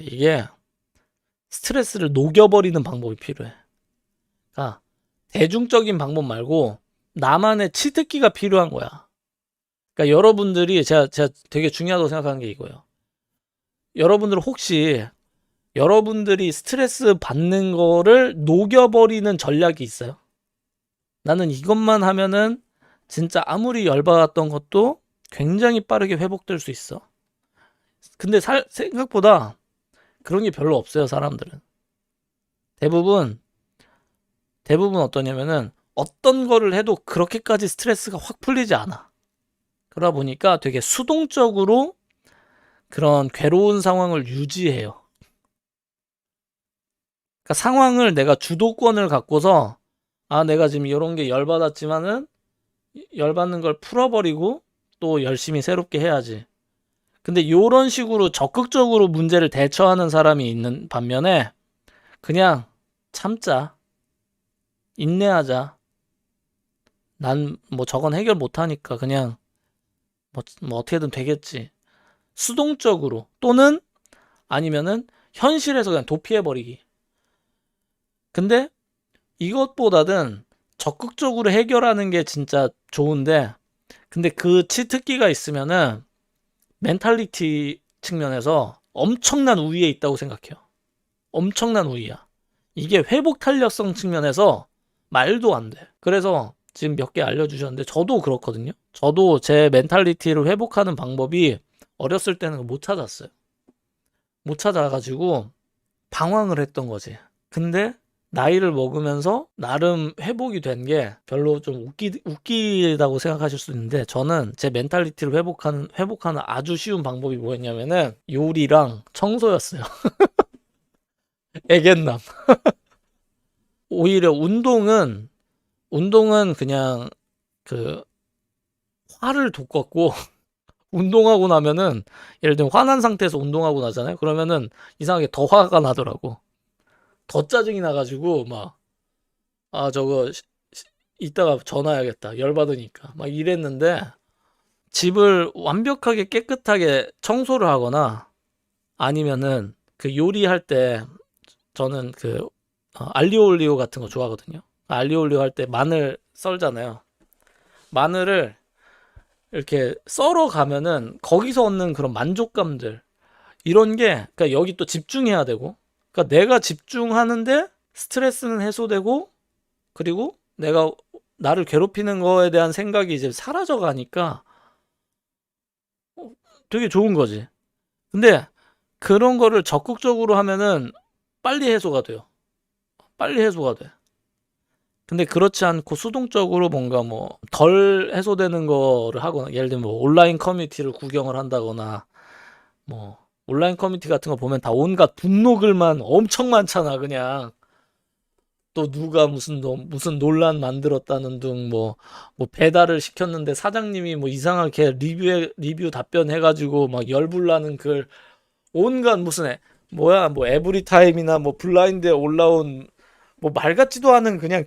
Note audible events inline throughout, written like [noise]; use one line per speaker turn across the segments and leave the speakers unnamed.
이게 스트레스를 녹여버리는 방법이 필요해. 그러니까 대중적인 방법 말고 나만의 치트키가 필요한 거야. 그러니까 여러분들이 제가 제가 되게 중요하다고 생각하는 게 이거예요. 여러분들 혹시 여러분들이 스트레스 받는 거를 녹여버리는 전략이 있어요? 나는 이것만 하면은 진짜 아무리 열받았던 것도 굉장히 빠르게 회복될 수 있어. 근데 살, 생각보다 그런 게 별로 없어요, 사람들은. 대부분, 대부분 어떠냐면은 어떤 거를 해도 그렇게까지 스트레스가 확 풀리지 않아. 그러다 보니까 되게 수동적으로 그런 괴로운 상황을 유지해요. 그러니까 상황을 내가 주도권을 갖고서 아, 내가 지금 이런 게 열받았지만은 열받는 걸 풀어버리고 또 열심히 새롭게 해야지. 근데 이런 식으로 적극적으로 문제를 대처하는 사람이 있는 반면에 그냥 참자. 인내하자. 난 뭐 저건 해결 못 하니까 그냥 뭐, 뭐 어떻게든 되겠지. 수동적으로 또는 아니면은 현실에서 그냥 도피해 버리기. 근데 이것보다는 적극적으로 해결하는 게 진짜 좋은데 근데 그 치트키가 있으면은 멘탈리티 측면에서 엄청난 우위에 있다고 생각해요. 엄청난 우위야. 이게 회복 탄력성 측면에서 말도 안 돼. 그래서 지금 몇 개 알려주셨는데 저도 그렇거든요. 저도 제 멘탈리티를 회복하는 방법이 어렸을 때는 못 찾았어요. 못 찾아가지고 방황을 했던 거지. 근데 나이를 먹으면서 나름 회복이 된 게 별로 좀 웃기, 웃기다고 생각하실 수 있는데 저는 제 멘탈리티를 회복하는, 회복하는 아주 쉬운 방법이 뭐였냐면은 요리랑 청소였어요. [laughs] 애견남. [laughs] 오히려 운동은, 운동은 그냥 그 화를 돋궜고 [laughs] 운동하고 나면은 예를 들면 화난 상태에서 운동하고 나잖아요. 그러면은 이상하게 더 화가 나더라고. 더 짜증이 나가지고 막 아 저거 시- 시- 이따가 전화해야겠다. 열받으니까. 막 이랬는데 집을 완벽하게 깨끗하게 청소를 하거나 아니면은 그 요리할 때 저는 그 어, 알리오 올리오 같은 거 좋아하거든요. 알리오 올리오 할 때 마늘 썰잖아요. 마늘을 이렇게 썰어 가면은 거기서 얻는 그런 만족감들. 이런 게 그러니까 여기 또 집중해야 되고 그러니까 내가 집중하는데 스트레스는 해소되고 그리고 내가 나를 괴롭히는 거에 대한 생각이 이제 사라져 가니까 어, 되게 좋은 거지. 근데 그런 거를 적극적으로 하면은 빨리 해소가 돼요. 빨리 해소가 돼. 근데 그렇지 않고 수동적으로 뭔가 뭐 덜 해소되는 거를 하거나 예를 들면 뭐 온라인 커뮤니티를 구경을 한다거나 뭐 온라인 커뮤니티 같은 거 보면 다 온갖 분노 글만 엄청 많잖아 그냥. 또 누가 무슨 노- 무슨 논란 만들었다는 등뭐뭐 배달을 시켰는데 사장님이 뭐 이상하게 리뷰 리뷰 답변해 가지고 막 열불 나는 글 온갖 무슨 애, 뭐야 뭐 에브리타임이나 뭐 블라인드에 올라온 뭐 말 같지도 않은 그냥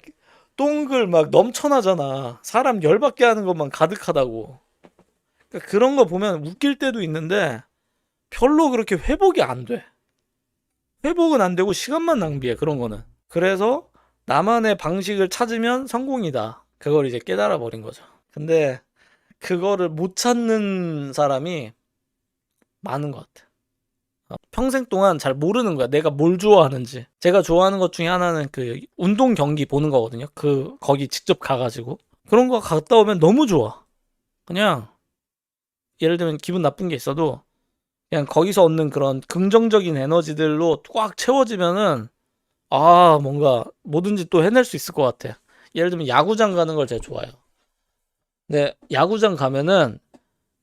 똥글 막 넘쳐나잖아. 사람 열받게 하는 것만 가득하다고. 그러니까 그런 거 보면 웃길 때도 있는데 별로 그렇게 회복이 안 돼. 회복은 안 되고 시간만 낭비해, 그런 거는. 그래서 나만의 방식을 찾으면 성공이다. 그걸 이제 깨달아 버린 거죠. 근데 그거를 못 찾는 사람이 많은 것 같아. 어, 평생 동안 잘 모르는 거야. 내가 뭘 좋아하는지. 제가 좋아하는 것 중에 하나는 그 운동 경기 보는 거거든요. 그, 거기 직접 가가지고. 그런 거 갔다 오면 너무 좋아. 그냥, 예를 들면 기분 나쁜 게 있어도 그냥 거기서 얻는 그런 긍정적인 에너지들로 꽉 채워지면은 아 뭔가 뭐든지 또 해낼 수 있을 것 같아. 예를 들면 야구장 가는 걸 제가 좋아해요. 근데 야구장 가면은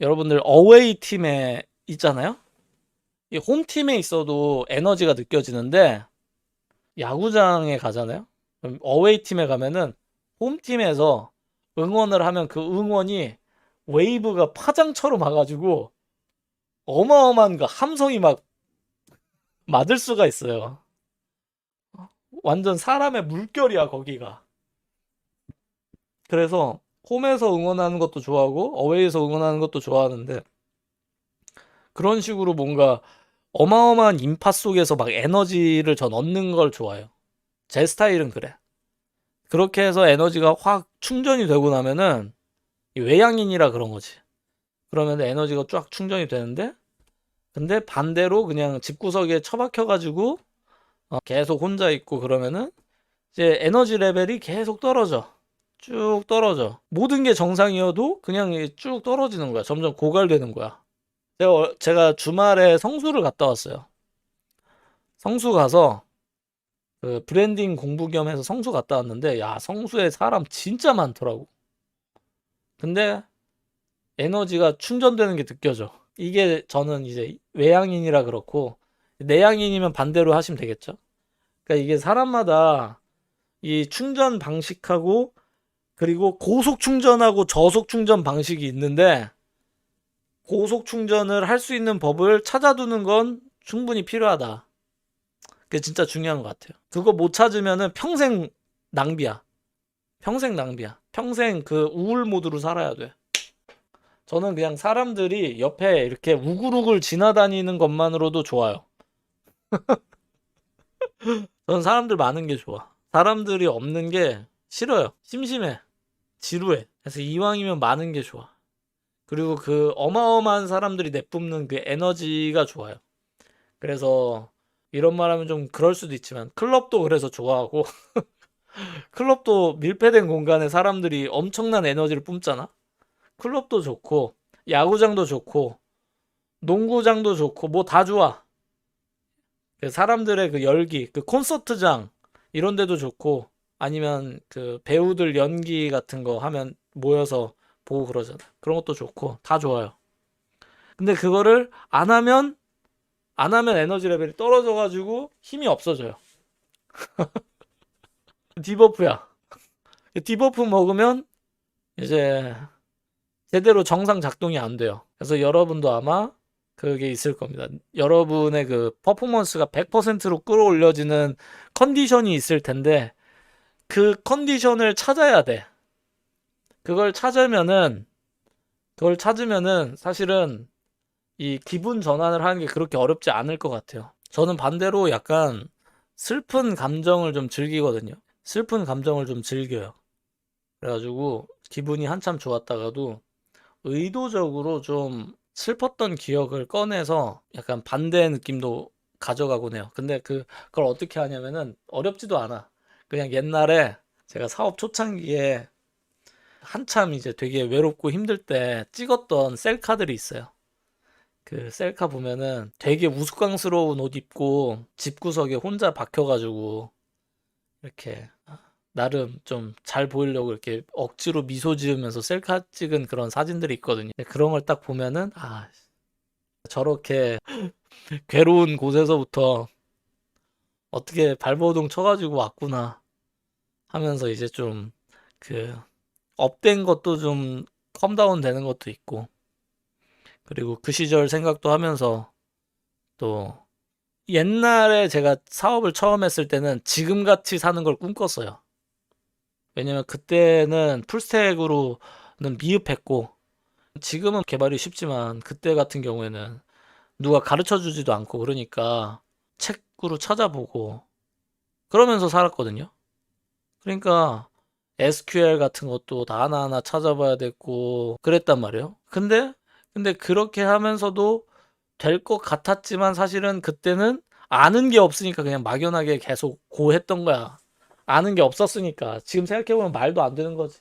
여러분들 어웨이 팀에 있잖아요. 이 홈팀에 있어도 에너지가 느껴지는데 야구장에 가잖아요. 그럼 어웨이 팀에 가면은 홈팀에서 응원을 하면 그 응원이 웨이브가 파장처럼 와가지고 어마어마한 그 함성이 막 맞을 수가 있어요. 완전 사람의 물결이야, 거기가. 그래서 홈에서 응원하는 것도 좋아하고 어웨이에서 응원하는 것도 좋아하는데 그런 식으로 뭔가 어마어마한 인파 속에서 막 에너지를 전 얻는 걸 좋아해요. 제 스타일은 그래. 그렇게 해서 에너지가 확 충전이 되고 나면은 이 외향인이라 그런 거지. 그러면 에너지가 쫙 충전이 되는데 근데 반대로 그냥 집구석에 처박혀 가지고 어, 계속 혼자 있고 그러면은 이제 에너지 레벨이 계속 떨어져. 쭉 떨어져. 모든 게 정상이어도 그냥 이쭉 떨어지는 거야. 점점 고갈되는 거야. 제가, 어- 제가 주말에 성수를 갔다 왔어요. 성수 가서 그 브랜딩 공부 겸 해서 성수 갔다 왔는데 야, 성수에 사람 진짜 많더라고. 근데 에너지가 충전되는 게 느껴져. 이게 저는 이제 외향인이라 그렇고 내향인이면 반대로 하시면 되겠죠. 그러니까 이게 사람마다 이 충전 방식하고 그리고 고속 충전하고 저속 충전 방식이 있는데 고속 충전을 할 수 있는 법을 찾아두는 건 충분히 필요하다. 그게 진짜 중요한 것 같아요. 그거 못 찾으면은 평생 낭비야. 평생 낭비야. 평생 그 우울 모드로 살아야 돼. 저는 그냥 사람들이 옆에 이렇게 우글우글 지나다니는 것만으로도 좋아요. [laughs] 저는 사람들 많은 게 좋아. 사람들이 없는 게 싫어요. 심심해. 지루해. 그래서 이왕이면 많은 게 좋아. 그리고 그 어마어마한 사람들이 내뿜는 그 에너지가 좋아요. 그래서 이런 말 하면 좀 그럴 수도 있지만 클럽도 그래서 좋아하고 [laughs] 클럽도 밀폐된 공간에 사람들이 엄청난 에너지를 뿜잖아. 클럽도 좋고 야구장도 좋고 농구장도 좋고 뭐 다 좋아. 그 사람들의 그 열기, 그 콘서트장 이런 데도 좋고 아니면 그 배우들 연기 같은 거 하면 모여서 보고 그러잖아. 그런 것도 좋고 다 좋아요. 근데 그거를 안 하면 안 하면 에너지 레벨이 떨어져 가지고 힘이 없어져요. [laughs] 디버프야. 디버프 먹으면 이제 제대로 정상 작동이 안 돼요. 그래서 여러분도 아마 그게 있을 겁니다. 여러분의 그 퍼포먼스가 100%로 끌어올려지는 컨디션이 있을 텐데 그 컨디션을 찾아야 돼. 그걸 찾으면은 그걸 찾으면은 사실은 이 기분 전환을 하는 게 그렇게 어렵지 않을 것 같아요. 저는 반대로 약간 슬픈 감정을 좀 즐기거든요. 슬픈 감정을 좀 즐겨요. 그래가지고 기분이 한참 좋았다가도 의도적으로 좀 슬펐던 기억을 꺼내서 약간 반대의 느낌도 가져가곤 해요. 근데 그, 그걸 어떻게 하냐면은 어렵지도 않아. 그냥 옛날에 제가 사업 초창기에 한참 이제 되게 외롭고 힘들 때 찍었던 셀카들이 있어요. 그 셀카 보면은 되게 우스꽝스러운 옷 입고 집구석에 혼자 박혀가지고 이렇게 나름 좀 잘 보이려고 이렇게 억지로 미소 지으면서 셀카 찍은 그런 사진들이 있거든요. 그런 걸 딱 보면은 아 저렇게 [laughs] 괴로운 곳에서부터 어떻게 발버둥 쳐가지고 왔구나 하면서 이제 좀 그 업된 것도 좀 컴다운 되는 것도 있고 그리고 그 시절 생각도 하면서 또 옛날에 제가 사업을 처음 했을 때는 지금같이 사는 걸 꿈꿨어요. 왜냐면 그때는 풀스택으로는 미흡했고 지금은 개발이 쉽지만 그때 같은 경우에는 누가 가르쳐 주지도 않고 그러니까 책으로 찾아보고 그러면서 살았거든요. 그러니까 SQL 같은 것도 다 하나하나 찾아봐야 됐고 그랬단 말이에요. 근데 근데 그렇게 하면서도 될 것 같았지만 사실은 그때는 아는 게 없으니까 그냥 막연하게 계속 고했던 거야. 아는 게 없었으니까 지금 생각해보면 말도 안 되는 거지.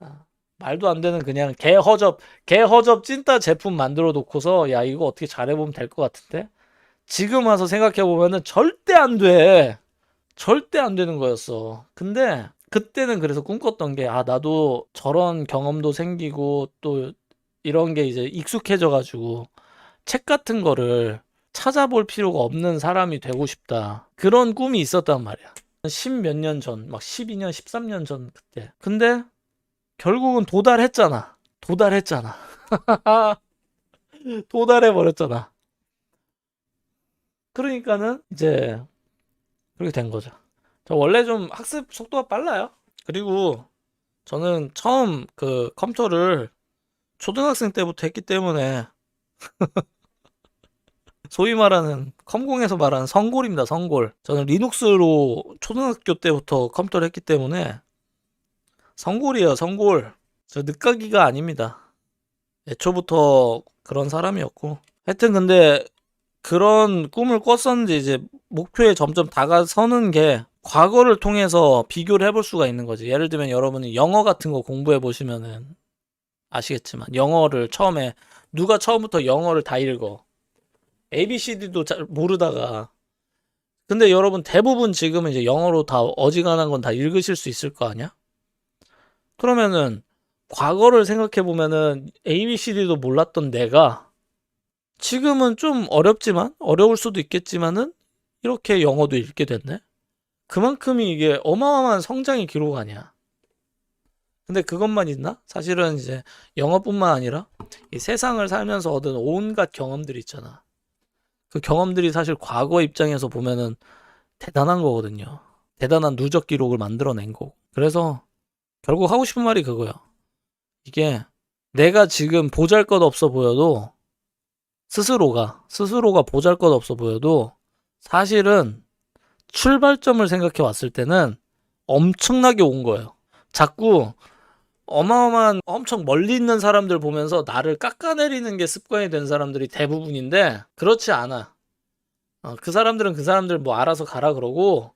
아, 말도 안 되는 그냥 개허접 개허접 찐따 제품 만들어 놓고서 야 이거 어떻게 잘해보면 될 것 같은데 지금 와서 생각해보면은 절대 안 돼. 절대 안 되는 거였어. 근데 그때는 그래서 꿈꿨던 게 아 나도 저런 경험도 생기고 또 이런 게 이제 익숙해져 가지고 책 같은 거를 찾아볼 필요가 없는 사람이 되고 싶다. 그런 꿈이 있었단 말이야. 십몇 년 전, 막 12년, 13년 전 그때. 근데 결국은 도달했잖아. 도달했잖아. [laughs] 도달해 버렸잖아. 그러니까는 이제 그렇게 된 거죠. 저 원래 좀 학습 속도가 빨라요. 그리고 저는 처음 그 컴퓨터를 초등학생 때부터 했기 때문에 [laughs] 소위 말하는 컴공에서 말하는 성골입니다. 성골. 저는 리눅스로 초등학교 때부터 컴퓨터를 했기 때문에 성골이에요. 성골. 저 늦가기가 아닙니다. 애초부터 그런 사람이었고. 하여튼 근데 그런 꿈을 꿨었는데 이제 목표에 점점 다가서는 게 과거를 통해서 비교를 해볼 수가 있는 거지. 예를 들면 여러분이 영어 같은 거 공부해 보시면은 아시겠지만 영어를 처음에 누가 처음부터 영어를 다 읽어. ABCD도 잘 모르다가 근데 여러분 대부분 지금은 이제 영어로 다 어지간한 건 다 읽으실 수 있을 거 아니야? 그러면은 과거를 생각해 보면은 ABCD도 몰랐던 내가 지금은 좀 어렵지만 어려울 수도 있겠지만은 이렇게 영어도 읽게 됐네. 그만큼이 이게 어마어마한 성장의 기록 아니야. 근데 그것만 있나? 사실은 이제 영어뿐만 아니라 이 세상을 살면서 얻은 온갖 경험들이 있잖아. 그 경험들이 사실 과거 입장에서 보면은 대단한 거거든요. 대단한 누적 기록을 만들어낸 거고. 그래서 결국 하고 싶은 말이 그거야. 이게 내가 지금 보잘 것 없어 보여도 스스로가, 스스로가 보잘 것 없어 보여도 사실은 출발점을 생각해 왔을 때는 엄청나게 온 거예요. 자꾸 어마어마한 엄청 멀리 있는 사람들 보면서 나를 깎아내리는 게 습관이 된 사람들이 대부분인데 그렇지 않아. 어, 그 사람들은 그 사람들 뭐 알아서 가라 그러고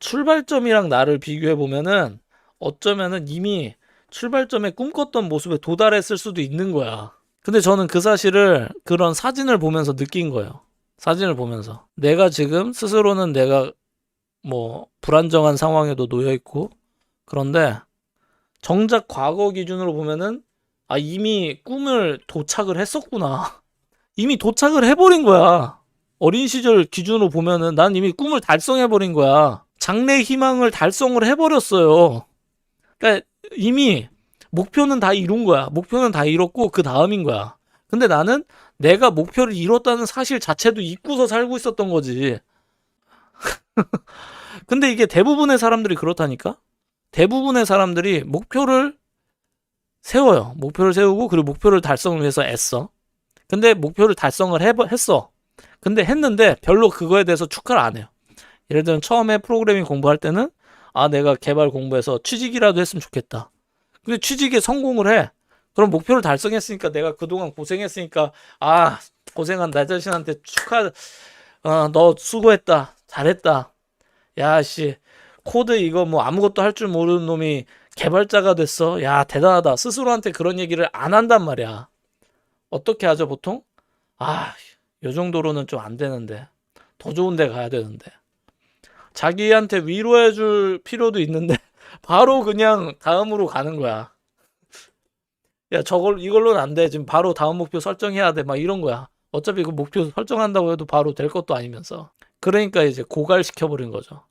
출발점이랑 나를 비교해 보면은 어쩌면은 이미 출발점에 꿈꿨던 모습에 도달했을 수도 있는 거야. 근데 저는 그 사실을 그런 사진을 보면서 느낀 거예요. 사진을 보면서 내가 지금 스스로는 내가 뭐 불안정한 상황에도 놓여 있고 그런데 정작 과거 기준으로 보면은 아 이미 꿈을 도착을 했었구나. [laughs] 이미 도착을 해버린 거야. 어린 시절 기준으로 보면은 난 이미 꿈을 달성해버린 거야. 장래 희망을 달성을 해버렸어요. 그러니까 이미 목표는 다 이룬 거야. 목표는 다 이뤘고 그 다음인 거야. 근데 나는 내가 목표를 이뤘다는 사실 자체도 잊고서 살고 있었던 거지. [laughs] 근데 이게 대부분의 사람들이 그렇다니까? 대부분의 사람들이 목표를 세워요. 목표를 세우고 그리고 목표를 달성을 위해서 애써. 근데 목표를 달성을 해, 했어. 근데 했는데 별로 그거에 대해서 축하를 안 해요. 예를 들면 처음에 프로그래밍 공부할 때는 아 내가 개발 공부해서 취직이라도 했으면 좋겠다. 근데 취직에 성공을 해. 그럼 목표를 달성했으니까 내가 그동안 고생했으니까 아 고생한 나 자신한테 축하 어, 너 수고했다 잘했다 야씨 코드 이거 뭐 아무것도 할 줄 모르는 놈이 개발자가 됐어 야 대단하다 스스로한테 그런 얘기를 안 한단 말이야 어떻게 하죠 보통 아 요 정도로는 좀 안 되는데 더 좋은 데 가야 되는데 자기한테 위로해 줄 필요도 있는데 [laughs] 바로 그냥 다음으로 가는 거야 야 저걸 이걸로는 안 돼. 지금 바로 다음 목표 설정해야 돼. 막 이런 거야. 어차피 그 목표 설정한다고 해도 바로 될 것도 아니면서. 그러니까 이제 고갈시켜 버린 거죠.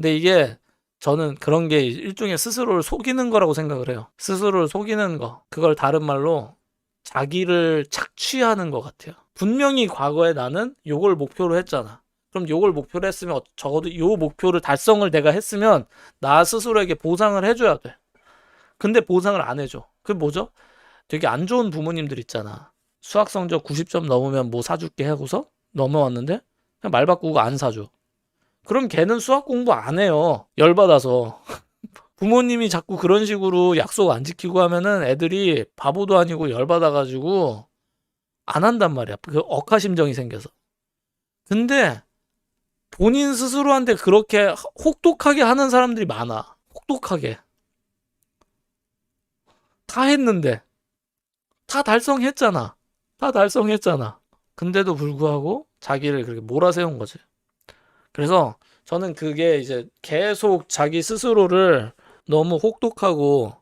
근데 이게 저는 그런 게 일종의 스스로를 속이는 거라고 생각을 해요. 스스로를 속이는 거. 그걸 다른 말로 자기를 착취하는 것 같아요. 분명히 과거에 나는 요걸 목표로 했잖아. 그럼 요걸 목표로 했으면 어- 적어도 요 목표를 달성을 내가 했으면 나 스스로에게 보상을 해줘야 돼. 근데 보상을 안 해줘. 그게 뭐죠? 되게 안 좋은 부모님들 있잖아. 수학 성적 90점 넘으면 뭐 사줄게 하고서 넘어왔는데 그냥 말 바꾸고 안 사줘. 그럼 걔는 수학 공부 안 해요. 열받아서. [laughs] 부모님이 자꾸 그런 식으로 약속 안 지키고 하면은 애들이 바보도 아니고 열받아가지고 안 한단 말이야. 그 억하심정이 생겨서. 근데 본인 스스로한테 그렇게 혹독하게 하는 사람들이 많아. 혹독하게. 다 했는데. 다 달성했잖아. 다 달성했잖아. 근데도 불구하고 자기를 그렇게 몰아세운 거지. 그래서 저는 그게 이제 계속 자기 스스로를 너무 혹독하고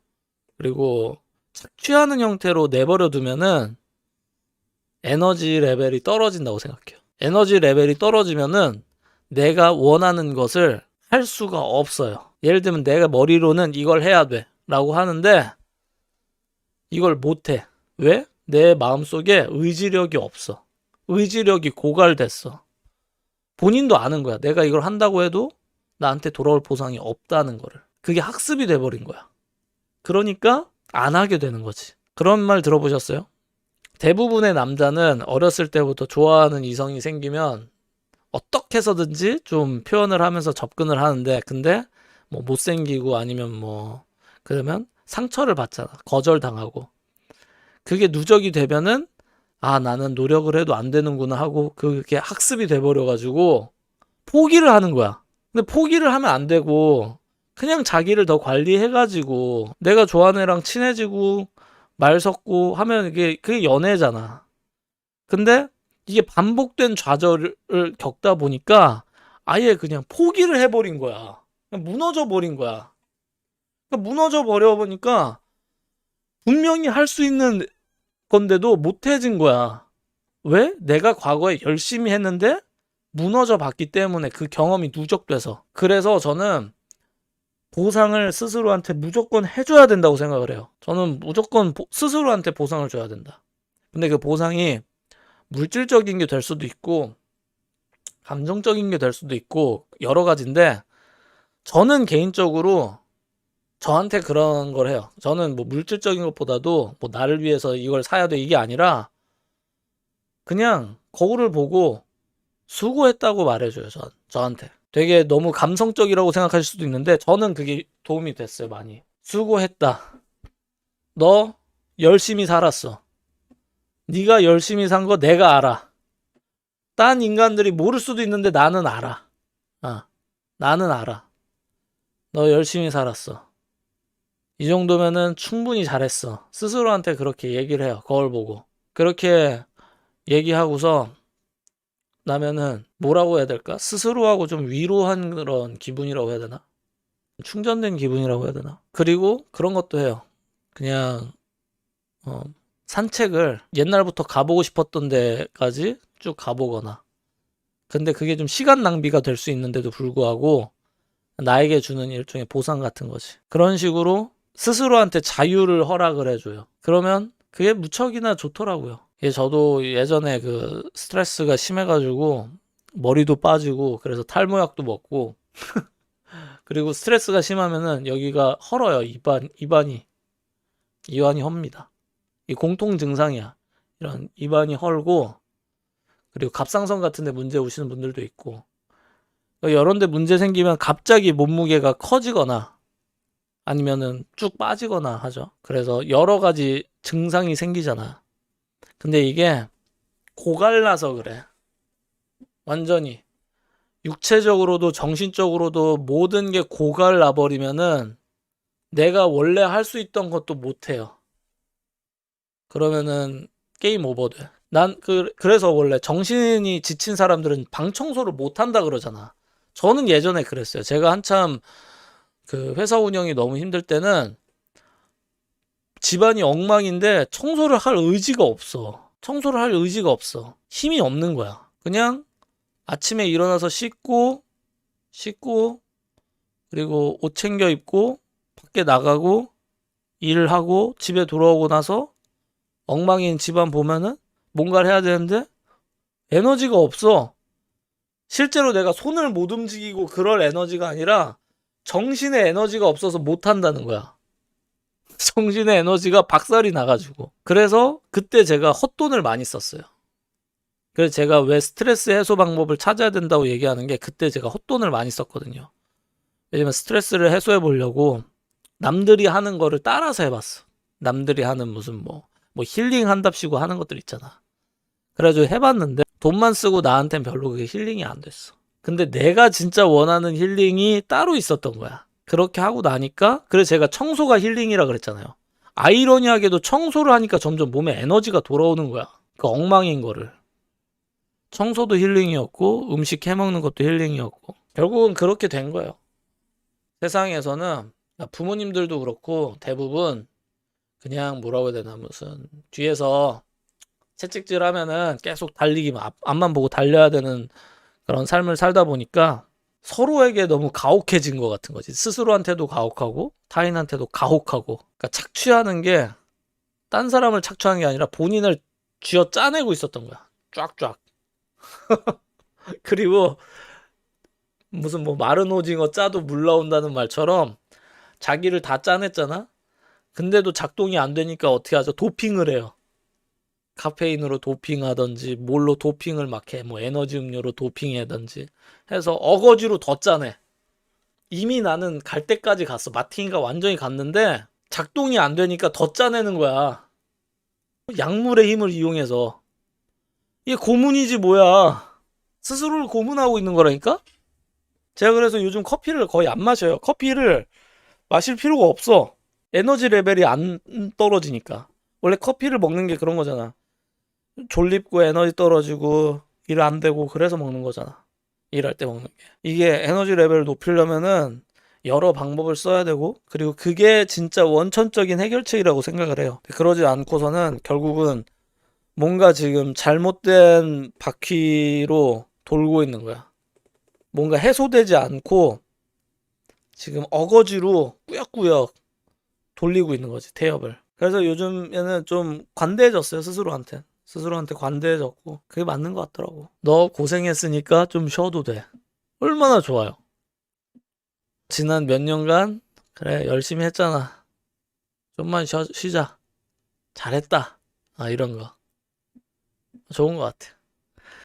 그리고 착취하는 형태로 내버려 두면은 에너지 레벨이 떨어진다고 생각해요. 에너지 레벨이 떨어지면은 내가 원하는 것을 할 수가 없어요. 예를 들면 내가 머리로는 이걸 해야 돼 라고 하는데 이걸 못해. 왜? 내 마음속에 의지력이 없어. 의지력이 고갈됐어. 본인도 아는 거야. 내가 이걸 한다고 해도 나한테 돌아올 보상이 없다는 거를. 그게 학습이 돼버린 거야. 그러니까 안 하게 되는 거지. 그런 말 들어보셨어요? 대부분의 남자는 어렸을 때부터 좋아하는 이성이 생기면 어떻게 해서든지 좀 표현을 하면서 접근을 하는데 근데 뭐 못생기고 아니면 뭐 그러면 상처를 받잖아. 거절당하고. 그게 누적이 되면은 아, 나는 노력을 해도 안 되는구나 하고 그게 학습이 돼버려 가지고 포기를 하는 거야. 근데 포기를 하면 안 되고 그냥 자기를 더 관리해 가지고 내가 좋아하는 애랑 친해지고 말 섞고 하면 이게 그게 연애잖아. 근데 이게 반복된 좌절을 겪다 보니까 아예 그냥 포기를 해버린 거야. 그냥 무너져 버린 거야. 그러니까 무너져 버려 보니까 분명히 할 수 있는 건데도 못해진 거야. 왜? 내가 과거에 열심히 했는데 무너져 봤기 때문에 그 경험이 누적돼서. 그래서 저는 보상을 스스로한테 무조건 해줘야 된다고 생각을 해요. 저는 무조건 보- 스스로한테 보상을 줘야 된다. 근데 그 보상이 물질적인 게 될 수도 있고, 감정적인 게 될 수도 있고, 여러 가지인데, 저는 개인적으로 저한테 그런 걸 해요. 저는 뭐 물질적인 것보다도 뭐 나를 위해서 이걸 사야 돼 이게 아니라 그냥 거울을 보고 수고했다고 말해줘요. 전 저한테 되게 너무 감성적이라고 생각하실 수도 있는데 저는 그게 도움이 됐어요 많이. 수고했다. 너 열심히 살았어. 네가 열심히 산 거 내가 알아. 딴 인간들이 모를 수도 있는데 나는 알아. 아, 나는 알아. 너 열심히 살았어. 이 정도면은 충분히 잘했어. 스스로한테 그렇게 얘기를 해요. 거울 보고. 그렇게 얘기하고서 나면은 뭐라고 해야 될까? 스스로하고 좀 위로한 그런 기분이라고 해야 되나? 충전된 기분이라고 해야 되나? 그리고 그런 것도 해요. 그냥 어, 산책을 옛날부터 가보고 싶었던 데까지 쭉 가보거나. 근데 그게 좀 시간 낭비가 될 수 있는데도 불구하고 나에게 주는 일종의 보상 같은 거지. 그런 식으로 스스로한테 자유를 허락을 해줘요. 그러면 그게 무척이나 좋더라고요. 예, 저도 예전에 그 스트레스가 심해가지고 머리도 빠지고 그래서 탈모약도 먹고 [laughs] 그리고 스트레스가 심하면은 여기가 헐어요. 입안, 입안이. 이완이 헙니다. 이 공통 증상이야. 이런 입안이 헐고 그리고 갑상선 같은 데 문제 오시는 분들도 있고 이런 데 문제 생기면 갑자기 몸무게가 커지거나 아니면은 쭉 빠지거나 하죠. 그래서 여러 가지 증상이 생기잖아. 근데 이게 고갈나서 그래. 완전히. 육체적으로도 정신적으로도 모든 게 고갈나 버리면은 내가 원래 할 수 있던 것도 못 해요. 그러면은 게임 오버 돼. 난 그, 그래서 원래 정신이 지친 사람들은 방 청소를 못 한다 그러잖아. 저는 예전에 그랬어요. 제가 한참 그 회사 운영이 너무 힘들 때는 집안이 엉망인데 청소를 할 의지가 없어. 청소를 할 의지가 없어. 힘이 없는 거야. 그냥 아침에 일어나서 씻고, 씻고, 그리고 옷 챙겨 입고, 밖에 나가고, 일을 하고, 집에 돌아오고 나서 엉망인 집안 보면은 뭔가를 해야 되는데 에너지가 없어. 실제로 내가 손을 못 움직이고 그럴 에너지가 아니라 정신의 에너지가 없어서 못 한다는 거야. [laughs] 정신의 에너지가 박살이 나가지고. 그래서 그때 제가 헛돈을 많이 썼어요. 그래서 제가 왜 스트레스 해소 방법을 찾아야 된다고 얘기하는 게 그때 제가 헛돈을 많이 썼거든요. 왜냐면 스트레스를 해소해 보려고 남들이 하는 거를 따라서 해봤어. 남들이 하는 무슨 뭐, 뭐 힐링 한답시고 하는 것들 있잖아. 그래가지고 해봤는데 돈만 쓰고 나한텐 별로 그게 힐링이 안 됐어. 근데 내가 진짜 원하는 힐링이 따로 있었던 거야. 그렇게 하고 나니까 그래서 제가 청소가 힐링이라 그랬잖아요. 아이러니하게도 청소를 하니까 점점 몸에 에너지가 돌아오는 거야. 그 엉망인 거를. 청소도 힐링이었고 음식 해먹는 것도 힐링이었고 결국은 그렇게 된 거예요. 세상에서는 부모님들도 그렇고 대부분 그냥 뭐라고 해야 되나 무슨 뒤에서 채찍질 하면은 계속 달리기만 앞- 앞만 보고 달려야 되는 그런 삶을 살다 보니까 서로에게 너무 가혹해진 것 같은 거지. 스스로한테도 가혹하고 타인한테도 가혹하고. 그러니까 착취하는 게 딴 사람을 착취하는 게 아니라 본인을 쥐어 짜내고 있었던 거야. 쫙쫙. [laughs] 그리고 무슨 뭐 마른 오징어 짜도 물 나온다는 말처럼 자기를 다 짜냈잖아. 근데도 작동이 안 되니까 어떻게 하죠? 도핑을 해요. 카페인으로 도핑하든지 뭘로 도핑을 막 해. 뭐 에너지 음료로 도핑하든지 해서 어거지로 더 짜네. 이미 나는 갈 때까지 갔어. 마티니가 완전히 갔는데 작동이 안 되니까 더 짜내는 거야. 약물의 힘을 이용해서. 이게 고문이지 뭐야. 스스로를 고문하고 있는 거라니까? 제가 그래서 요즘 커피를 거의 안 마셔요. 커피를 마실 필요가 없어. 에너지 레벨이 안 떨어지니까. 원래 커피를 먹는 게 그런 거잖아. 졸립고 에너지 떨어지고 일 안 되고 그래서 먹는 거잖아. 일할 때 먹는 게. 이게 에너지 레벨을 높이려면은 여러 방법을 써야 되고 그리고 그게 진짜 원천적인 해결책이라고 생각을 해요. 그러지 않고서는 결국은 뭔가 지금 잘못된 바퀴로 돌고 있는 거야. 뭔가 해소되지 않고 지금 어거지로 꾸역꾸역 돌리고 있는 거지, 태엽을. 그래서 요즘에는 좀 관대해졌어요, 스스로한테. 스스로한테 관대해졌고, 그게 맞는 것 같더라고. 너 고생했으니까 좀 쉬어도 돼. 얼마나 좋아요. 지난 몇 년간, 그래, 열심히 했잖아. 좀만 쉬, 쉬자. 잘했다. 아, 이런 거. 좋은 것 같아.